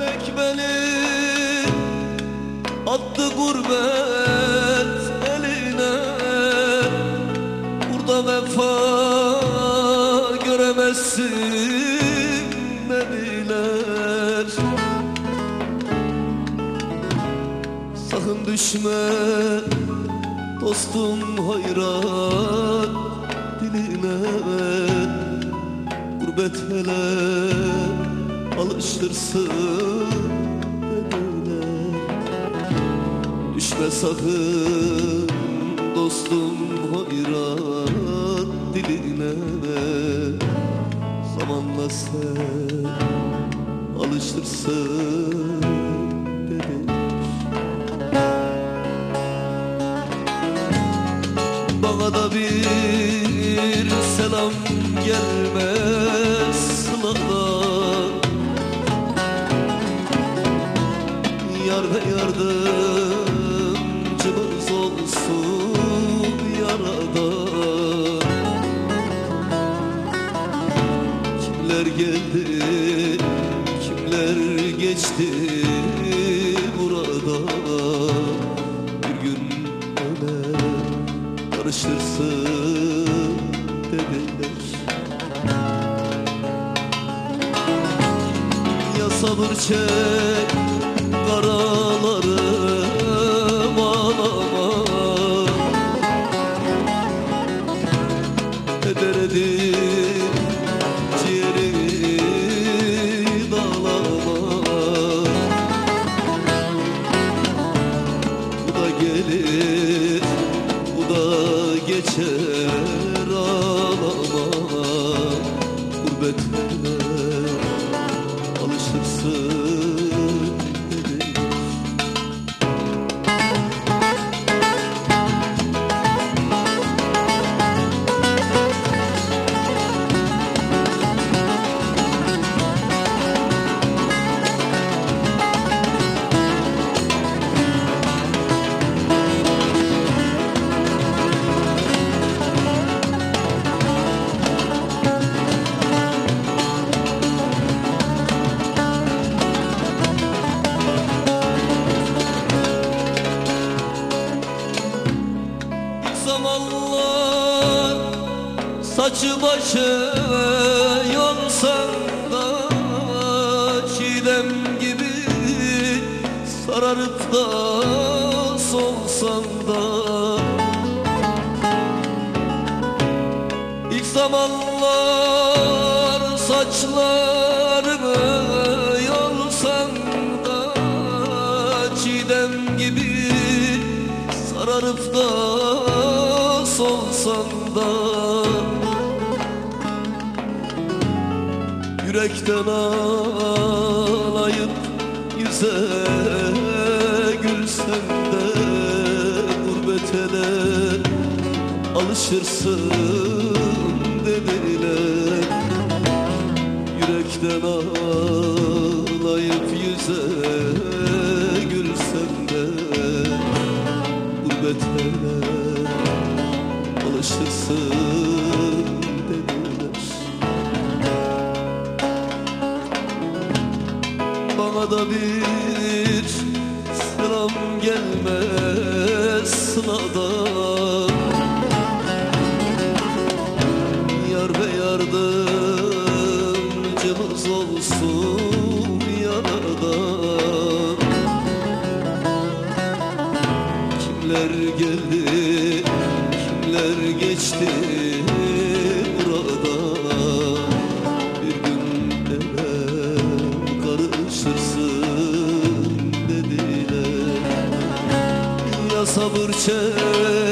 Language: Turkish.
beni Attı gurbet eline. Burada vefa göremezsin dediler. Sakın düşme dostum hayran diline. Gurbet hele alıştırsın dediler Düşme sakın dostum hayran diline. Zamanla sen alıştırsın dediler Bana da bir selam gelmez sıladan Yar yardımcımız olsun yaradan Kimler geldi, kimler geçti burada? Bir gün ömer karıştırsın dediler. Ya sabır çek geçer ağlama. Gurbetine saçı başı yolsan da Çiğdem gibi sararıp da solsan da. İlk zamanlar saçlarımı yolsan da Çiğdem gibi sararıp da solsan da Yürekten ağlayıp yüze gülsem de Gurbet ele alışırsın dediler Yürekten ağlayıp yüze gülsem de Gurbet ele alışırsın Bana da bir selam gelmez sınadan Yar ve yardımcımız olsun yaradan Kimler geldi, kimler geçti sabır çek